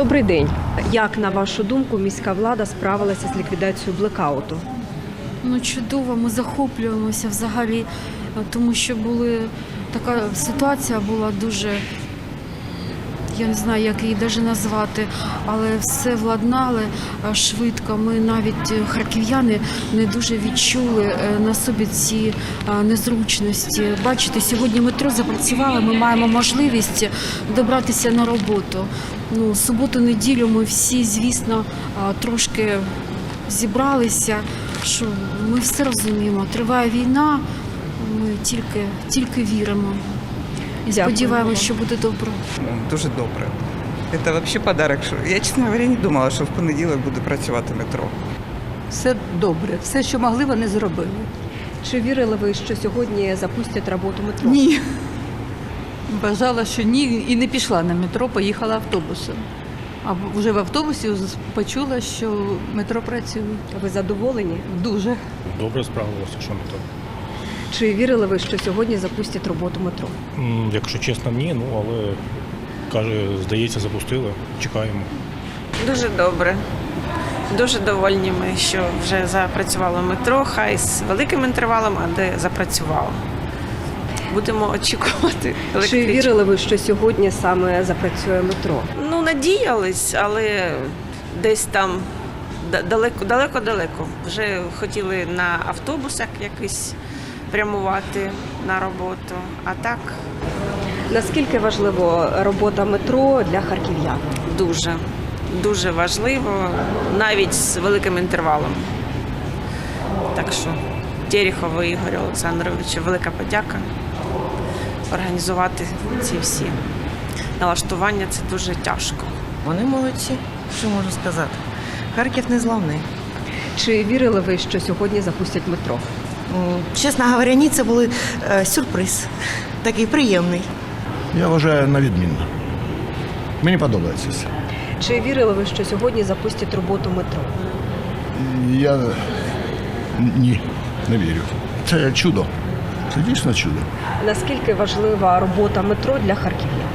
Добрий день. Як на вашу думку міська влада справилася з ліквідацією блекауту? Ну, чудово, ми захоплюємося взагалі, е, тому що були така ситуація була дуже. Я не знаю, як її навіть назвати, але все владнали швидко. Ми навіть е, харків'яни не дуже відчули е, на собі ці е, незручності. Бачите, сьогодні метро запрацювало, ми маємо можливість добратися на роботу. Ну, суботу, неділю ми всі, звісно, трошки зібралися, що ми все розуміємо. Триває війна, ми тільки, тільки віримо. Дякую сподіваємося, що буде добре. Дуже добре. Це взагалі подарок. Що... Я, чесно говоря, не думала, що в понеділок буде працювати метро. Все добре, все, що могли, вони зробили. Чи вірили ви, що сьогодні запустять роботу метро? Ні. Бажала, що ні, і не пішла на метро, поїхала автобусом. А вже в автобусі почула, що метро працює. Ви задоволені? Дуже. Добре справилося, що не то. Чи вірили ви, що сьогодні запустять роботу метро? Якщо чесно, ні, ну але каже, здається, запустили. Чекаємо. Дуже добре. Дуже довольні ми, що вже запрацювало метро, хай з великим інтервалом, а де запрацювало. Будемо очікувати. Чи електричку. вірили ви, що сьогодні саме запрацює метро? Ну, надіялись, але десь там да- далеко, далеко-далеко. Вже хотіли на автобусах якось прямувати на роботу. А так Наскільки важлива робота метро для харків'ян? дуже, дуже важливо, навіть з великим інтервалом. Так що Терехову Ігорю Олександровичу велика подяка організувати ці всі налаштування. Це дуже тяжко. Вони молодці, що можу сказати. Харків не зламний. Чи вірили ви, що сьогодні запустять метро? Чесно говоря, ні, це були е, сюрприз. Такий приємний. Я вважаю на відмінно. Мені подобається все. Чи вірили ви, що сьогодні запустять роботу метро? Я ні, не вірю. Це чудо. Це дійсно чудо. Наскільки важлива робота метро для харків'ян?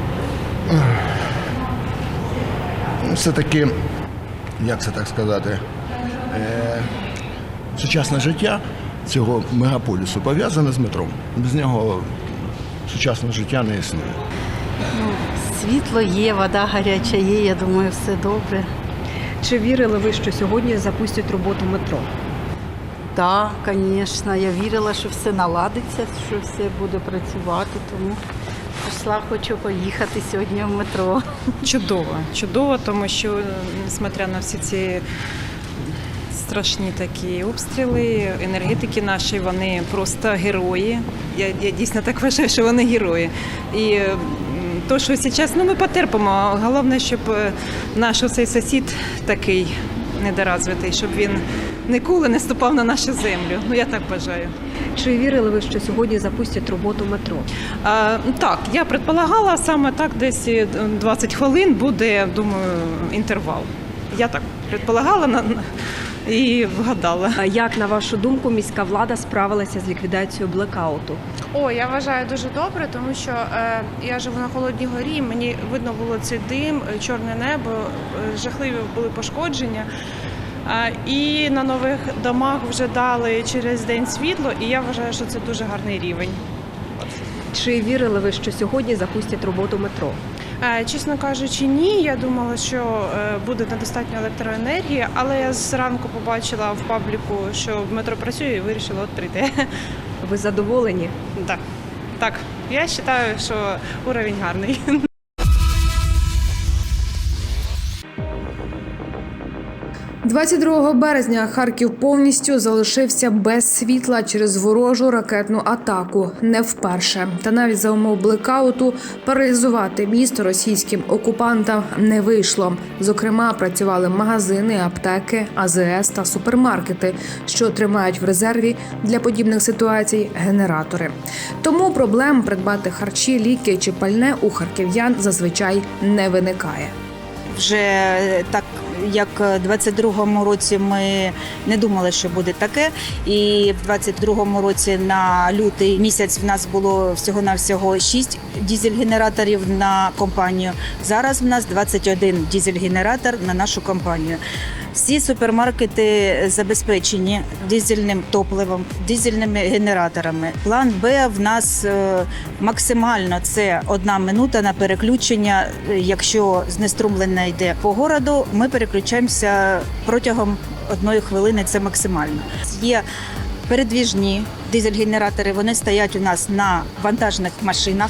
Все-таки, як це так сказати, е, сучасне життя цього мегаполісу пов'язане з метром. Без нього сучасне життя не існує. Світло є, вода гаряча є, я думаю, все добре. Чи вірили ви, що сьогодні запустять роботу метро? Так, звісно, я вірила, що все наладиться, що все буде працювати, тому пішла, хочу поїхати сьогодні в метро. Чудово, чудово, тому що, несмотря на всі ці страшні такі обстріли, енергетики наші, вони просто герої. Я, я дійсно так вважаю, що вони герої. І то, що зараз ну, ми потерпимо. Головне, щоб е, наш цей сусід такий недоразвитий, щоб він ніколи не ступав на нашу землю. Ну я так вважаю. Чи вірили ви, що сьогодні запустять роботу метро? А, так, я предполагала саме так, десь е, 20 хвилин буде, думаю, інтервал. Я так предполагала на- і вгадала. А Як на вашу думку міська влада справилася з ліквідацією блекауту? О, я вважаю дуже добре, тому що е, я живу на холодній горі. Мені видно було цей дим, е, чорне небо, е, жахливі були пошкодження. Е, і на нових домах вже дали через день світло, і я вважаю, що це дуже гарний рівень. Чи вірили ви, що сьогодні запустять роботу метро? Е, Чесно кажучи, ні. Я думала, що е, буде недостатньо електроенергії, але я зранку побачила в пабліку, що метро працює, і вирішила от прийти. Ви задоволені? Так, так. Я вважаю, що уровень гарний. 22 березня Харків повністю залишився без світла через ворожу ракетну атаку. Не вперше. Та навіть за умов блекауту паралізувати місто російським окупантам не вийшло. Зокрема, працювали магазини, аптеки, АЗС та супермаркети, що тримають в резерві для подібних ситуацій генератори. Тому проблем придбати харчі, ліки чи пальне у харків'ян зазвичай не виникає. Вже так як в 22-му році ми не думали, що буде таке. І в 22-му році на лютий місяць в нас було всього-навсього 6 дізель-генераторів на компанію. Зараз в нас 21 дізель-генератор на нашу компанію. Всі супермаркети забезпечені дизельним топливом, дизельними генераторами. План Б в нас е, максимально це одна минута на переключення. Якщо знеструмлення йде по городу, ми переключаємося протягом одної хвилини. Це максимально. Є передвіжні дизель-генератори. Вони стоять у нас на вантажних машинах.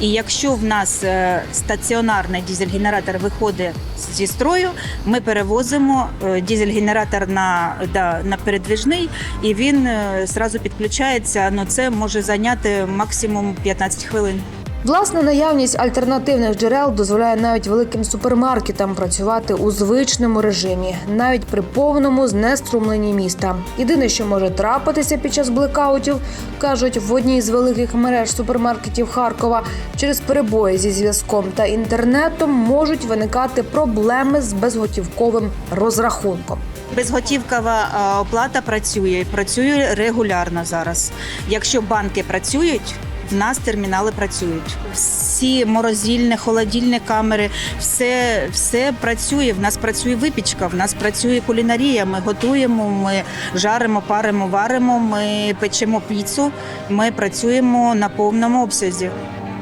І якщо в нас е, стаціонарний дізель-генератор виходить зі строю, ми перевозимо е, дизель-генератор на, да, на передвіжний, і він е, зразу підключається. Ну це може зайняти максимум 15 хвилин. Власне, наявність альтернативних джерел дозволяє навіть великим супермаркетам працювати у звичному режимі, навіть при повному знеструмленні міста. Єдине, що може трапитися під час блекаутів, кажуть в одній з великих мереж супермаркетів Харкова, через перебої зі зв'язком та інтернетом можуть виникати проблеми з безготівковим розрахунком. Безготівкова е, оплата працює, працює регулярно зараз. Якщо банки працюють. В нас термінали працюють. Всі морозильні, холодильні камери, все, все працює. В нас працює випічка, в нас працює кулінарія. Ми готуємо, ми жаримо, паримо, варимо, ми печемо піцу. Ми працюємо на повному обсязі.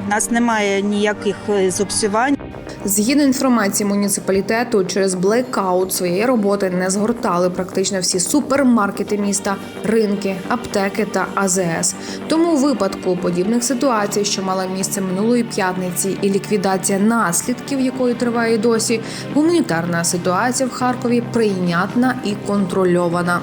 У нас немає ніяких е, зобсівань. Згідно інформації муніципалітету, через блекаут своєї роботи не згортали практично всі супермаркети міста, ринки, аптеки та АЗС. Тому у випадку подібних ситуацій, що мала місце минулої п'ятниці, і ліквідація наслідків якої триває досі, гуманітарна ситуація в Харкові прийнятна і контрольована.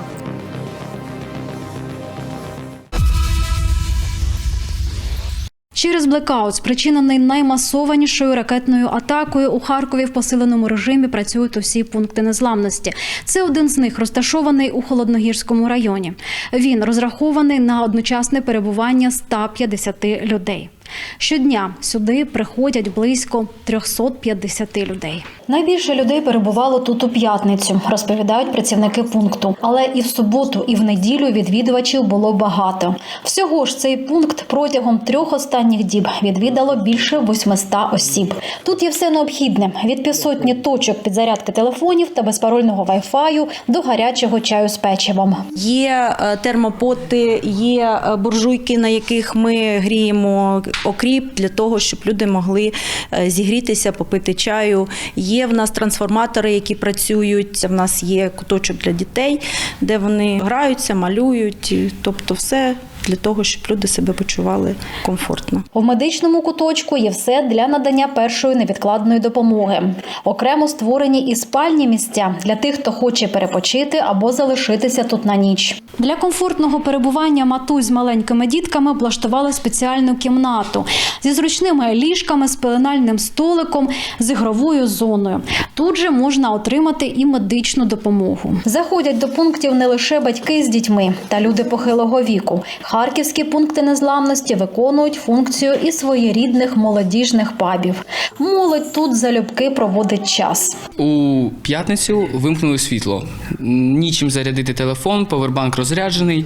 Через блекаут, спричинений наймасованішою ракетною атакою, у Харкові в посиленому режимі працюють усі пункти незламності. Це один з них розташований у холодногірському районі. Він розрахований на одночасне перебування 150 людей. Щодня сюди приходять близько 350 людей. Найбільше людей перебувало тут у п'ятницю, розповідають працівники пункту. Але і в суботу, і в неділю відвідувачів було багато. Всього ж цей пункт протягом трьох останніх діб відвідало більше 800 осіб. Тут є все необхідне: від півсотні точок підзарядки телефонів та безпарольного вайфаю до гарячого чаю з печивом. Є е, термопоти, є е, буржуйки, на яких ми гріємо окріп для того, щоб люди могли е, зігрітися, попити чаю. Є в нас трансформатори, які працюють. В нас є куточок для дітей, де вони граються, малюють. Тобто, все для того, щоб люди себе почували комфортно. У медичному куточку є все для надання першої невідкладної допомоги. Окремо створені і спальні місця для тих, хто хоче перепочити або залишитися тут на ніч. Для комфортного перебування матусь з маленькими дітками облаштували спеціальну кімнату зі зручними ліжками, з пеленальним столиком, з ігровою зоною. Тут же можна отримати і медичну допомогу. Заходять до пунктів не лише батьки з дітьми та люди похилого віку. Харківські пункти незламності виконують функцію і своєрідних молодіжних пабів. Молодь тут залюбки проводить час. У п'ятницю вимкнули світло. Нічим зарядити телефон, повербанк розряджений,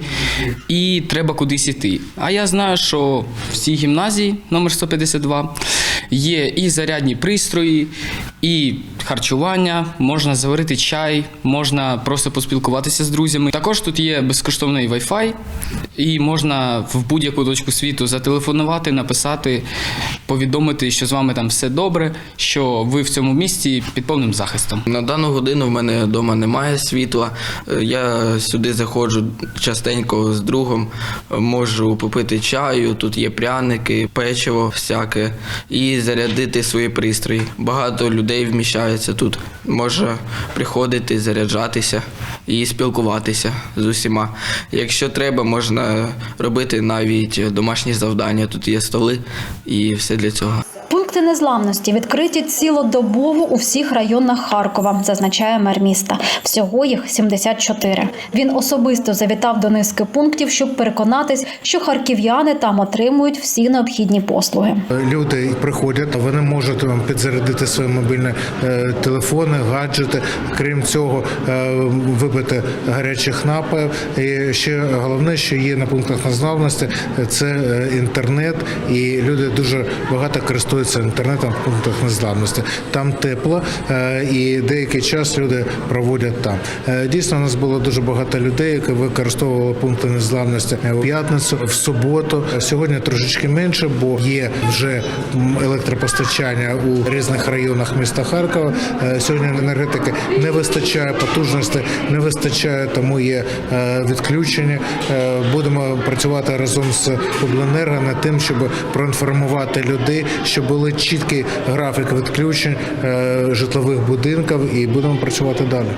і треба кудись іти. А я знаю, що в цій гімназії номер 152 є і зарядні пристрої, і харчування, можна заварити чай, можна просто поспілкуватися з друзями. Також тут є безкоштовний Wi-Fi, і можна в будь-яку точку світу зателефонувати, написати, повідомити, що з вами там все добре, що ви в цьому місці під повним захистом. На дану годину в мене вдома немає світла. Я сюди заходжу частенько з другом, можу попити чаю, тут є пряники, печиво всяке, і зарядити свої пристрої. Багато людей вміщається тут. Може приходити, заряджатися і спілкуватися з усіма. Якщо треба, можна робити навіть домашні завдання. Тут є столи і все для цього. Пункт Пункти незламності відкриті цілодобово у всіх районах Харкова, зазначає мер міста. Всього їх 74. Він особисто завітав до низки пунктів, щоб переконатись, що харків'яни там отримують всі необхідні послуги. Люди приходять, вони можуть там підзарядити свої мобільні е, телефони, гаджети. Крім цього, е, випити гарячих напоїв. І ще головне, що є на пунктах незламності, це е, інтернет, і люди дуже багато користуються інтернетом в пунктах незламності. Там тепло, е, і деякий час люди проводять там. Е, Дійсно, у нас було дуже багато людей, які використовували пункти незламності в п'ятницю, в суботу. Сьогодні трошечки менше, бо є вже електропостачання у різних районах міста Харкова. Е, Сьогодні енергетики не вистачає потужності, не вистачає, тому є відключення. Будемо працювати разом з обленерго над тим, щоб проінформувати людей, щоб були чіткі графік відключень е, житлових будинків, і будемо працювати далі.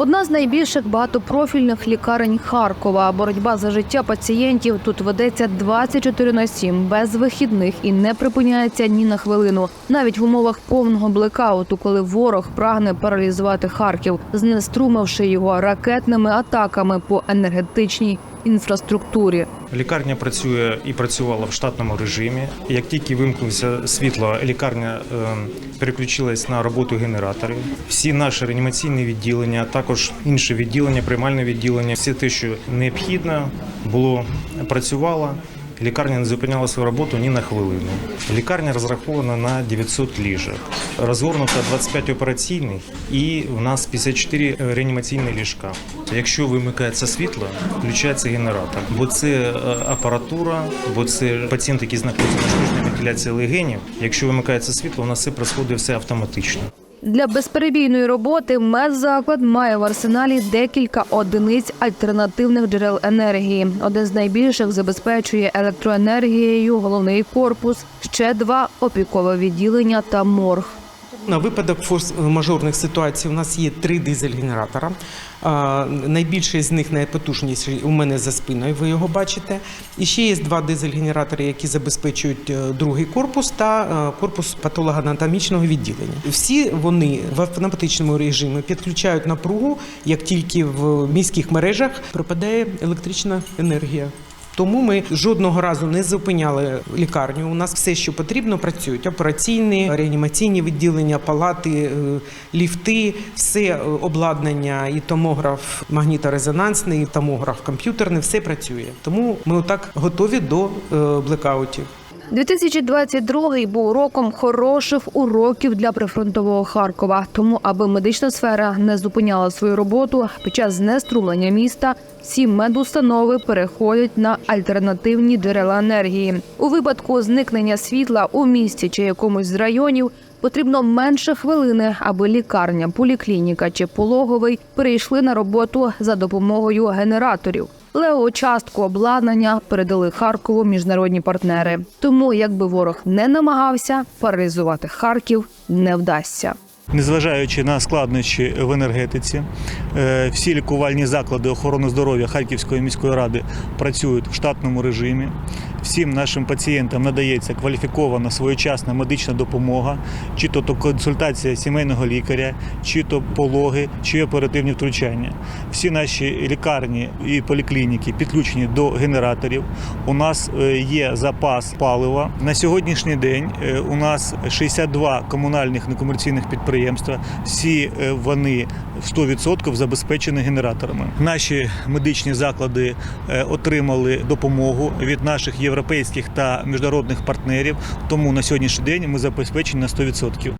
Одна з найбільших багатопрофільних лікарень Харкова. Боротьба за життя пацієнтів тут ведеться 24 на 7, без вихідних і не припиняється ні на хвилину. Навіть в умовах повного блекауту, коли ворог прагне паралізувати Харків, знеструмивши його ракетними атаками по енергетичній інфраструктурі. Лікарня працює і працювала в штатному режимі. Як тільки вимкнувся світло, лікарня е, переключилась на роботу генераторів. Всі наші реанімаційні відділення, також інші відділення, приймальне відділення, все те, що необхідно, було працювало. Лікарня не зупиняла свою роботу ні на хвилину. Лікарня розрахована на 900 ліжок. Розгорнуто 25 операційних і у нас 54 реанімаційні ліжка. Якщо вимикається світло, включається генератор, бо це е, апаратура, бо це пацієнт, який знаходиться на штучній вентиляції легенів. Якщо вимикається світло, у нас все происходить все автоматично. Для безперебійної роботи медзаклад має в арсеналі декілька одиниць альтернативних джерел енергії. Один з найбільших забезпечує електроенергією головний корпус, ще два опікове відділення та морг. На випадок форс-мажорних ситуацій у нас є три дизель-генератора. Найбільший з них найпотужніший у мене за спиною, ви його бачите. І ще є два дизель-генератори, які забезпечують е, другий корпус та е, корпус патологоанатомічного відділення. Всі вони в автоматичному режимі підключають напругу, як тільки в міських мережах пропадає електрична енергія. Тому ми жодного разу не зупиняли лікарню. У нас все, що потрібно, працюють операційні, реанімаційні відділення, палати, е, ліфти, все е, обладнання, і томограф, магніторезонансний, і томограф комп'ютерний, все працює. Тому ми отак готові до е, блекаутів. 2022 був роком хороших уроків для прифронтового Харкова. Тому, аби медична сфера не зупиняла свою роботу під час знеструмлення міста, всі медустанови переходять на альтернативні джерела енергії. У випадку зникнення світла у місті чи якомусь з районів. Потрібно менше хвилини, аби лікарня, поліклініка чи пологовий перейшли на роботу за допомогою генераторів. Лео частку обладнання передали Харкову міжнародні партнери. Тому, якби ворог не намагався, паралізувати Харків не вдасться. Незважаючи на складнощі в енергетиці, е, всі лікувальні заклади охорони здоров'я Харківської міської ради працюють в штатному режимі. Всім нашим пацієнтам надається кваліфікована своєчасна медична допомога, чи то консультація сімейного лікаря, чи то пологи, чи оперативні втручання. Всі наші лікарні і поліклініки підключені до генераторів. У нас е, є запас палива. На сьогоднішній день е, у нас 62 комунальних некомерційних підприємства. Всі е, вони в 100% забезпечені генераторами. Наші медичні заклади е, отримали допомогу від наших європейських та міжнародних партнерів. Тому на сьогоднішній день ми забезпечені на 100%.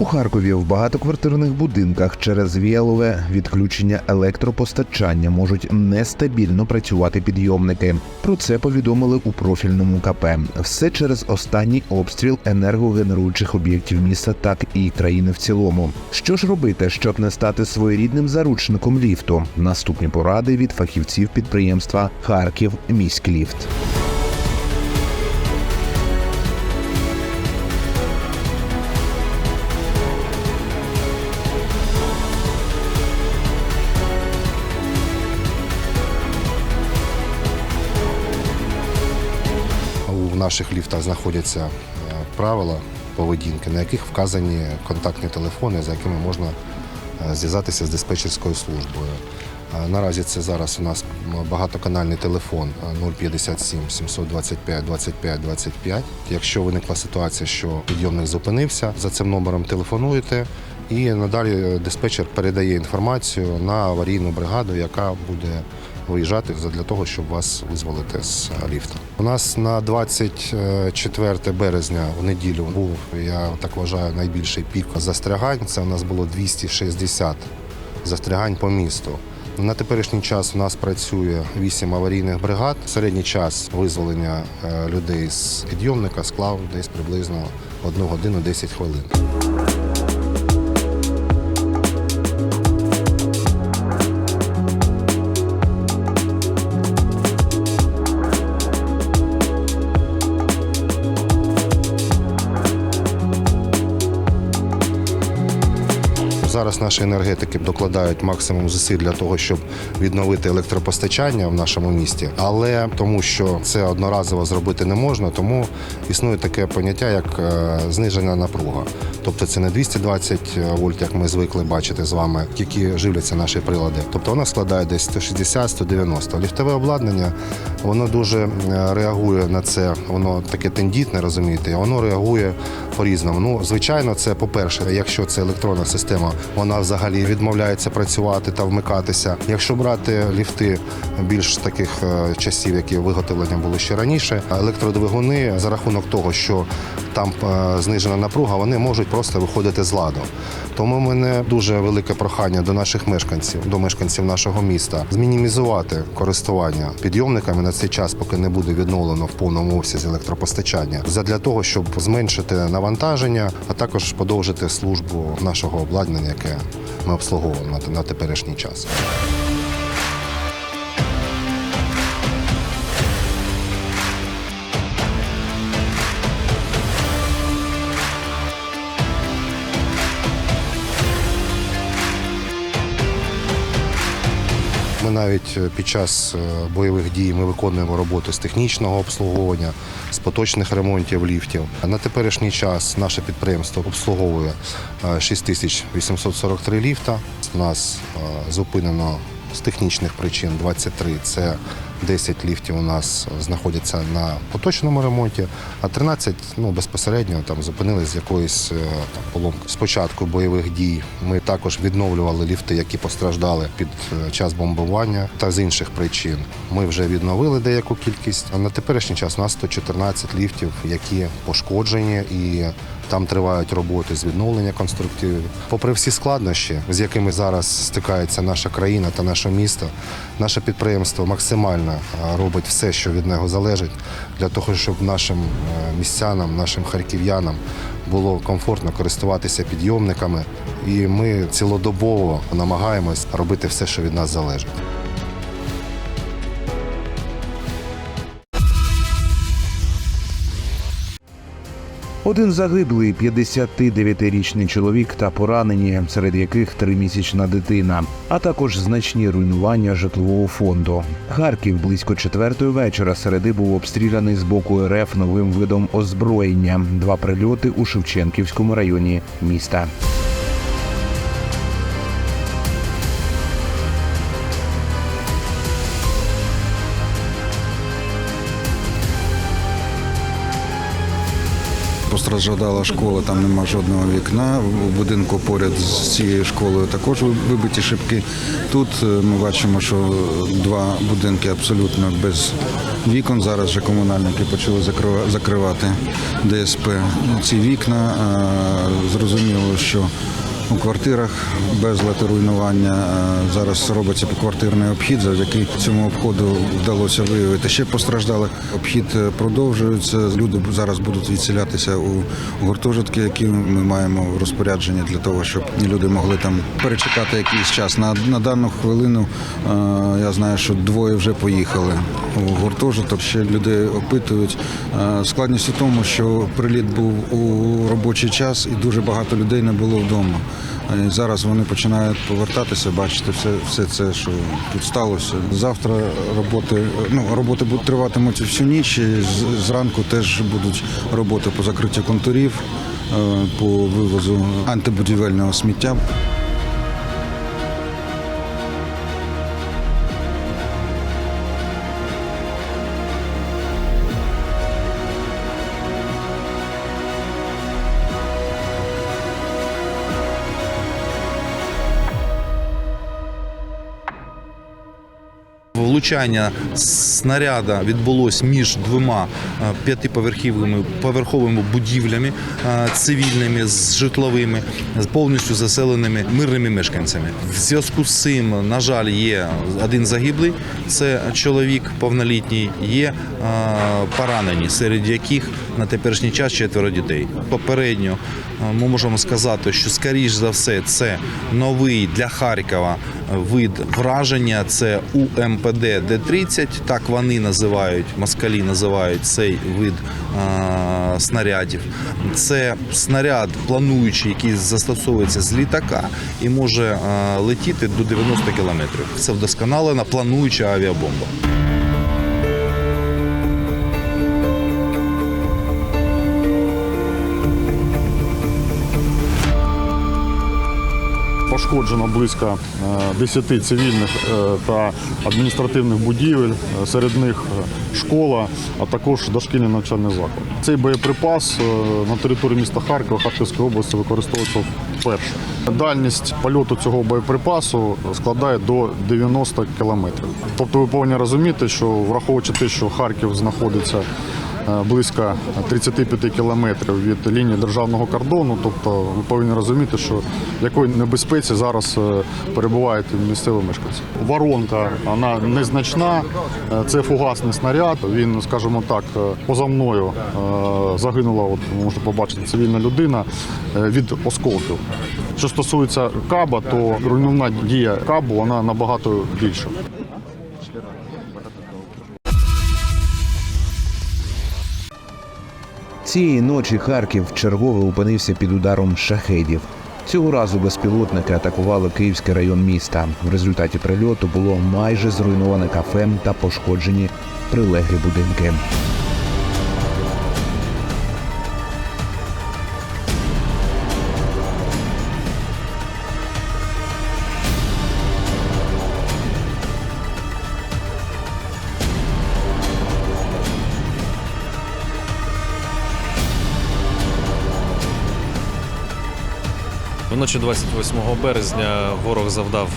У Харкові в багатоквартирних будинках через віялове відключення електропостачання можуть нестабільно працювати підйомники. Про це повідомили у профільному КП. Все через останній обстріл енергогенеруючих об'єктів міста, так і країни в цілому. Що ж робити, щоб не стати своєрідним заручником ліфту? Наступні поради від фахівців підприємства Харків міськліфт. Наших ліфтах знаходяться е, правила поведінки, на яких вказані контактні телефони, за якими можна е, зв'язатися з диспетчерською службою. Е, Наразі це зараз у нас багатоканальний телефон е, 057 725 25 25. Якщо виникла ситуація, що підйомник зупинився, за цим номером телефонуєте, і надалі диспетчер передає інформацію на аварійну бригаду, яка буде виїжджати для того, щоб вас визволити з е, ліфта. У нас на 24 березня в неділю був, я так вважаю, найбільший пік застрягань. Це у нас було 260 застрягань по місту. На теперішній час у нас працює 8 аварійних бригад. Середній час визволення е, людей з підйомника склав десь приблизно 1 годину 10 хвилин. Зараз наші енергетики докладають максимум зусиль для того, щоб відновити електропостачання в нашому місті, але тому, що це одноразово зробити не можна, тому існує таке поняття, як е, знижена напруга. Тобто це не 220 вольт, як ми звикли бачити з вами, які живляться наші прилади. Тобто вона складає десь 160-190. Ліфтове обладнання воно дуже е, реагує на це. Воно таке тендітне, розумієте, воно реагує по-різному. Ну, звичайно, це по-перше, якщо це електронна система, вона взагалі відмовляється працювати та вмикатися. Якщо брати ліфти більш таких е, часів, які виготовлення були ще раніше, електродвигуни за рахунок того, що там е, знижена напруга, вони можуть просто виходити з ладу. Тому в мене дуже велике прохання до наших мешканців, до мешканців нашого міста, змінімізувати користування підйомниками на цей час, поки не буде відновлено в повному обсязі електропостачання, задля того, щоб зменшити навантаження, а також подовжити службу нашого обладнання, яке ми обслуговуємо на- теперішній час. Навіть е, під час е, бойових дій ми виконуємо роботи з технічного обслуговування, з поточних ремонтів ліфтів. На теперішній час наше підприємство обслуговує е, 6843 ліфта. У нас е, зупинено з технічних причин 23. Це 10 ліфтів у нас знаходяться на поточному ремонті, а 13 ну, безпосередньо там зупинились з якоїсь е, там, поломки. З початку бойових дій ми також відновлювали ліфти, які постраждали під е, час бомбування та з інших причин. Ми вже відновили деяку кількість. На теперішній час у нас 114 ліфтів, які пошкоджені і там тривають роботи з відновлення конструктивів. Попри всі складнощі, з якими зараз стикається наша країна та наше місто, наше підприємство максимально е, робить все, що від нього залежить, для того, щоб нашим е, містянам, нашим харків'янам було комфортно користуватися підйомниками. І ми цілодобово намагаємось робити все, що від нас залежить. Один загиблий 59-річний чоловік та поранені, серед яких тримісячна дитина, а також значні руйнування житлового фонду. Харків близько четвертої вечора середи був обстріляний з боку РФ новим видом озброєння. Два прильоти у Шевченківському районі міста. Постраждала школа, там нема жодного вікна. У будинку поряд з цією школою також вибиті шибки. Тут е, ми бачимо, що два будинки абсолютно без вікон. Зараз вже комунальники почали закрива- закривати ДСП. Ці вікна е, зрозуміло, що у квартирах і руйнування. Е, Зараз робиться поквартирний обхід. Завдяки цьому обходу вдалося виявити ще постраждалих. Обхід е, продовжується. Люди зараз будуть відселятися у гуртожитки, які ми маємо в розпорядженні для того, щоб люди могли там перечекати якийсь час. На, на дану хвилину е, я знаю, що двоє вже поїхали у гуртожиток. Ще людей опитують. Складність у тому, що приліт був у робочий час і дуже багато людей не було вдома. Зараз вони починають повертатися, бачити все, все це, що тут сталося. Завтра роботи, ну, роботи будуть триватимуть всю ніч. і Зранку теж будуть роботи по закриттю контурів, е, по вивозу антибудівельного сміття. Влучання снаряда відбулось між двома е, п'ятиповерховими поверховими будівлями е, цивільними з житловими, повністю заселеними мирними мешканцями. В зв'язку з цим, на жаль, є один загиблий. Це чоловік повнолітній. Є е, поранені, серед яких на теперішній час четверо дітей. Попередньо ми можемо сказати, що скоріш за все це новий для Харкова вид враження. Це УМПД Д-30, так вони називають, москалі називають цей вид е, снарядів. Це снаряд плануючий, який застосовується з літака і може е, летіти до 90 кілометрів. Це вдосконалена плануюча авіабомба. Пошкоджено близько е, 10 цивільних е, та адміністративних будівель, е, серед них е, школа, а також дошкільний навчальний заклад. Цей боєприпас е, на території міста Харкова Харківської області використовується вперше. Дальність польоту цього боєприпасу складає до 90 кілометрів. Тобто ви повинні розуміти, що враховуючи те, що Харків знаходиться е, близько 35 кілометрів від лінії державного кордону. Тобто ви повинні розуміти, що в якої небезпеці зараз е, перебувають місцеві мешканці. Воронка вона незначна, е, це фугасний снаряд. Він, скажімо так, е, поза мною е, загинула, от можете побачити, цивільна людина е, від осколків. Що стосується каба, то руйнівна дія кабу вона набагато більша. Цієї ночі Харків чергове опинився під ударом шахедів. Цього разу безпілотники атакували Київський район міста. В результаті прильоту було майже зруйноване кафе та пошкоджені прилеглі будинки. Вночі 28 березня ворог завдав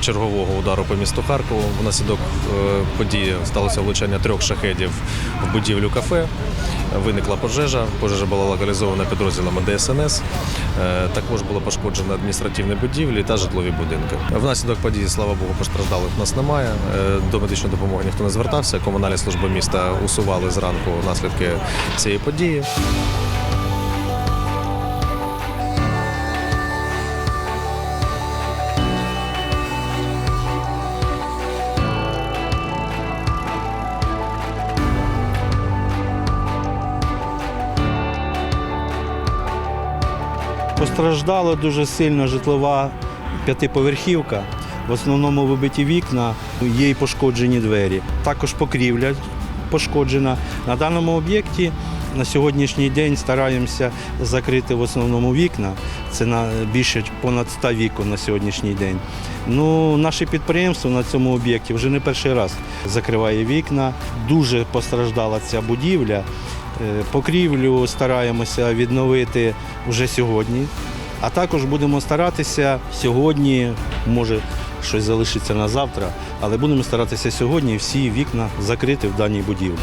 чергового удару по місту Харкову. Внаслідок е, події сталося влучання трьох шахедів в будівлю кафе. Виникла пожежа. Пожежа була локалізована підрозділами ДСНС. Е, Також було пошкоджено адміністративні будівлі та житлові будинки. Внаслідок події, слава Богу, постраждалих нас немає. Е, До медичної допомоги ніхто не звертався. Комунальні служби міста усували зранку наслідки цієї події. Постраждала дуже сильно житлова п'ятиповерхівка. В основному вибиті вікна, є й пошкоджені двері. Також покрівля пошкоджена. На даному об'єкті на сьогоднішній день стараємося закрити в основному вікна. Це на більше понад 100 вікон на сьогоднішній день. Ну, наше підприємство на цьому об'єкті вже не перший раз закриває вікна. Дуже постраждала ця будівля. Е, Покрівлю стараємося відновити вже сьогодні. А також будемо старатися сьогодні, може щось залишиться на завтра, але будемо старатися сьогодні всі вікна закрити в даній будівлі.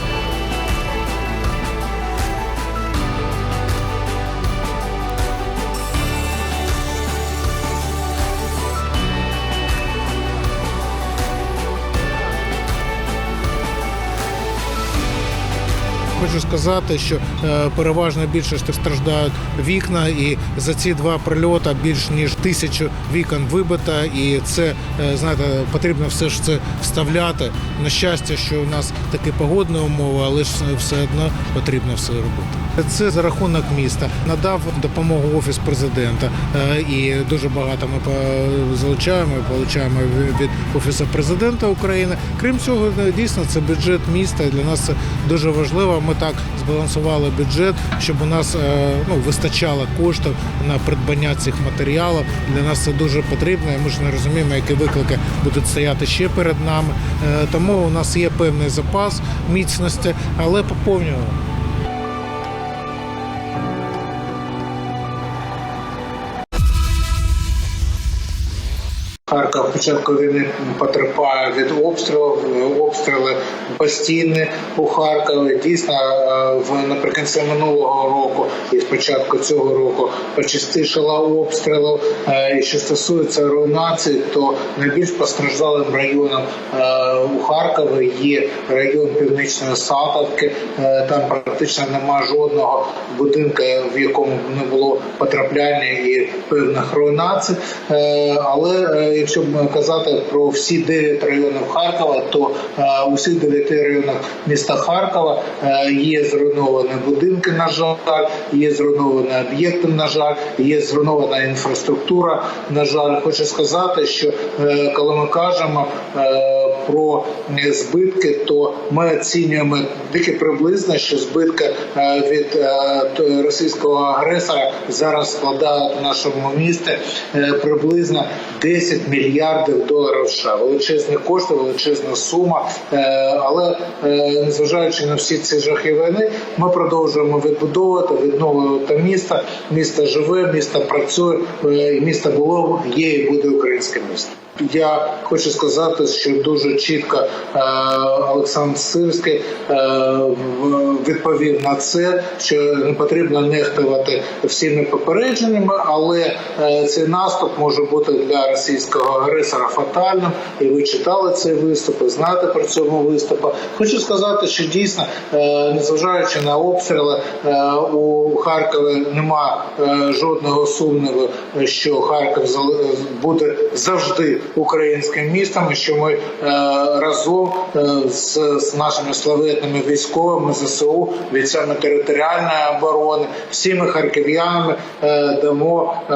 Хочу сказати, що е, переважна більшість страждають вікна, і за ці два прильоти більш ніж тисячу вікон вибито, і це е, знаєте, потрібно все ж це вставляти. На щастя, що у нас такі погодні умови, але ж все одно потрібно все робити. Це за рахунок міста надав допомогу офіс президента, е, і дуже багато ми залучаємо, получаємо від офісу президента України. Крім цього, дійсно це бюджет міста. і Для нас це дуже важливо. Ми так збалансували бюджет, щоб у нас е, ну вистачало коштів на придбання цих матеріалів. Для нас це дуже потрібно. Ми ж не розуміємо, які виклики будуть стояти ще перед нами. Е, Тому у нас є певний запас міцності, але поповнюємо. Харків початку війни потерпає від обстрілів, обстріли постійні у Харкові. Дійсно, е, в наприкінці минулого року і спочатку цього року почастішало обстрілів. Е, І що стосується руйнації, то найбільш постраждалим районом е, у Харкові є район Північної Сатовки. Там практично немає жодного будинку, в якому не було потрапляння і певних руйнацій. Але якщо б казати про всі 9 районів Харкова, то е, у всіх 9 районах міста Харкова е, є зруйновані будинки, на жаль, є зруйновані об'єкти, на жаль, є зруйнована інфраструктура. На жаль, хочу сказати, що е, коли ми кажемо про збитки, то ми оцінюємо тільки приблизно, що збитки е, від е, російського агресора зараз складають в нашому місті е, приблизно 10 мільярдів доларів США. Величезні кошти, величезна сума. Але незважаючи на всі ці жахи війни, ми продовжуємо відбудовувати, відновлювати місто. Місто живе, місто працює, місто було, є і буде українське місто. Я хочу сказати, що дуже чітко е, Олександр Сирський е, відповів на це, що не потрібно нехтувати всіми попередженнями, але е, цей наступ може бути для російського агресора фатальним. І ви читали цей виступ, і знаєте про цьому виступу. Хочу сказати, що дійсно, е, незважаючи на обстріли, е, у Харкові нема е, жодного сумніву, що Харків буде завжди українським містом, і що ми е, разом е, з, з нашими славетними військовими ЗСУ, бійцями територіальної оборони, всіми харків'янами е, дамо е,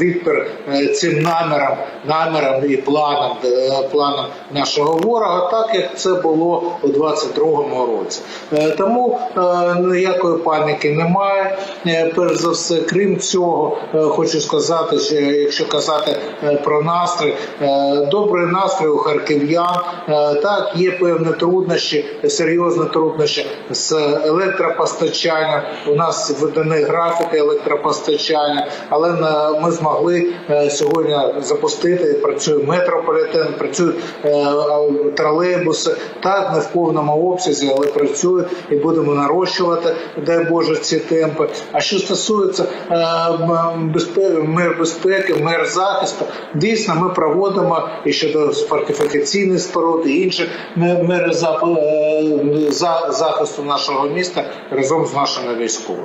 відпір е, цим намірам, намірам і планам, е, планам нашого ворога, так як це було у 22-му році. Е, Тому е, ніякої паніки немає. Е, Перш за все, крім цього, е, хочу сказати, що якщо казати е, про настрій, е, добрий настрій у харків'ян. Е, Так, є певні труднощі, серйозні труднощі з електропостачанням. У нас виданий графік електропостачання, але е, ми змогли сьогодні запустити. Працює метрополітен, працюють тролейбуси. Так, не в повному обсязі, але працюють і будемо нарощувати, дай Боже, ці темпи. А що стосується безпеки, мир безпеки, мир захисту, дійсно ми проводимо і щодо фортифікаційних споруд і інших ме- мери е, за- захисту нашого міста разом з нашими військовими.